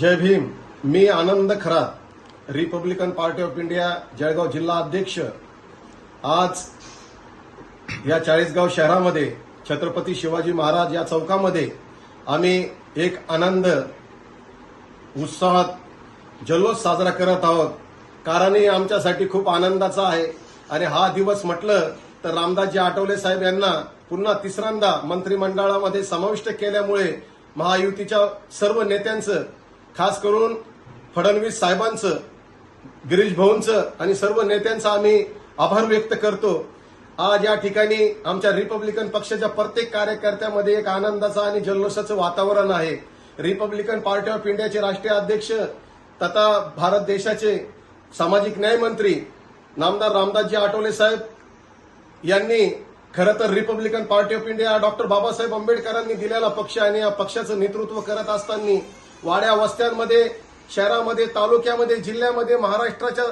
Jai Bhim. Me Anand Kharat republican party of India Jalgaon जिल्हा अध्यक्ष. आज या चाळीसगाव शहरामध्ये छत्रपती शिवाजी महाराज या चौकामध्ये आम्ही एक आनंद उत्साहात जल्लोष साजरा करत आहोत. कारण हे आमच्यासाठी खूप आनंदाचा आहे. आणि हा दिवस म्हटलं तर रामदासजी आठवले साहेब यांना पुन्हा तिसऱ्यांदा मंत्रिमंडळामध्ये समाविष्ट केल्यामुळे महायुतीच्या सर्व नेत्यांचं खास करून फडणवीस साहेबांचं गिरीश भाऊंचं आणि सर्व नेत्यांचा आम्ही आभार व्यक्त करतो. आज या ठिकाणी आमच्या रिपब्लिकन पक्षाच्या प्रत्येक कार्यकर्त्यामध्ये एक आनंदाचं आणि जल्लोषाचं वातावरण आहे. रिपब्लिकन पार्टी ऑफ इंडियाचे राष्ट्रीय अध्यक्ष तथा भारत देशाचे सामाजिक न्याय मंत्री नामदार रामदासजी आठवले साहेब यांनी खरं तर republican party of India doctor Babasaheb आंबेडकरांनी दिलेला पक्ष आणि या पक्षाचं नेतृत्व करत असताना वाड्या वस्त्यांमध्ये शहरामध्ये तालुक्यामध्ये जिल्ह्यामध्ये महाराष्ट्राच्या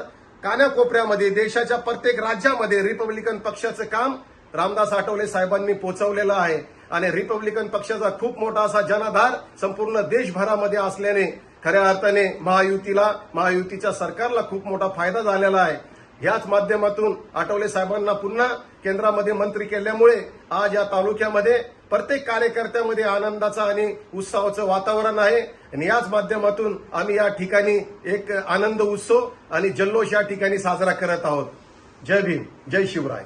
कानाकोपऱ्यामध्ये देशाच्या प्रत्येक राज्यामध्ये रिपब्लिकन पक्षाचं काम रामदास आठवले साहेबांनी पोहोचवलेलं आहे. आणि रिपब्लिकन पक्षाचा खूप मोठा असा जनाधार संपूर्ण देशभरामध्ये असल्याने खऱ्या अर्थाने महायुतीला महायुतीच्या सरकारला खूप मोठा फायदा झालेला आहे. याच माध्यमातून आठवले साहेबांना पुन्हा केंद्रामध्ये मंत्री केल्यामुळे आज या तालुक्यामध्ये प्रत्येक कार्यकर्त्यामध्ये आनंदाचं आणि उत्साहाचं वातावरण आहे. आणि याच माध्यमातून आम्ही या ठिकाणी एक आनंद उत्सव आणि जल्लोष या ठिकाणी साजरा करत आहोत. जय भीम जय शिवराय.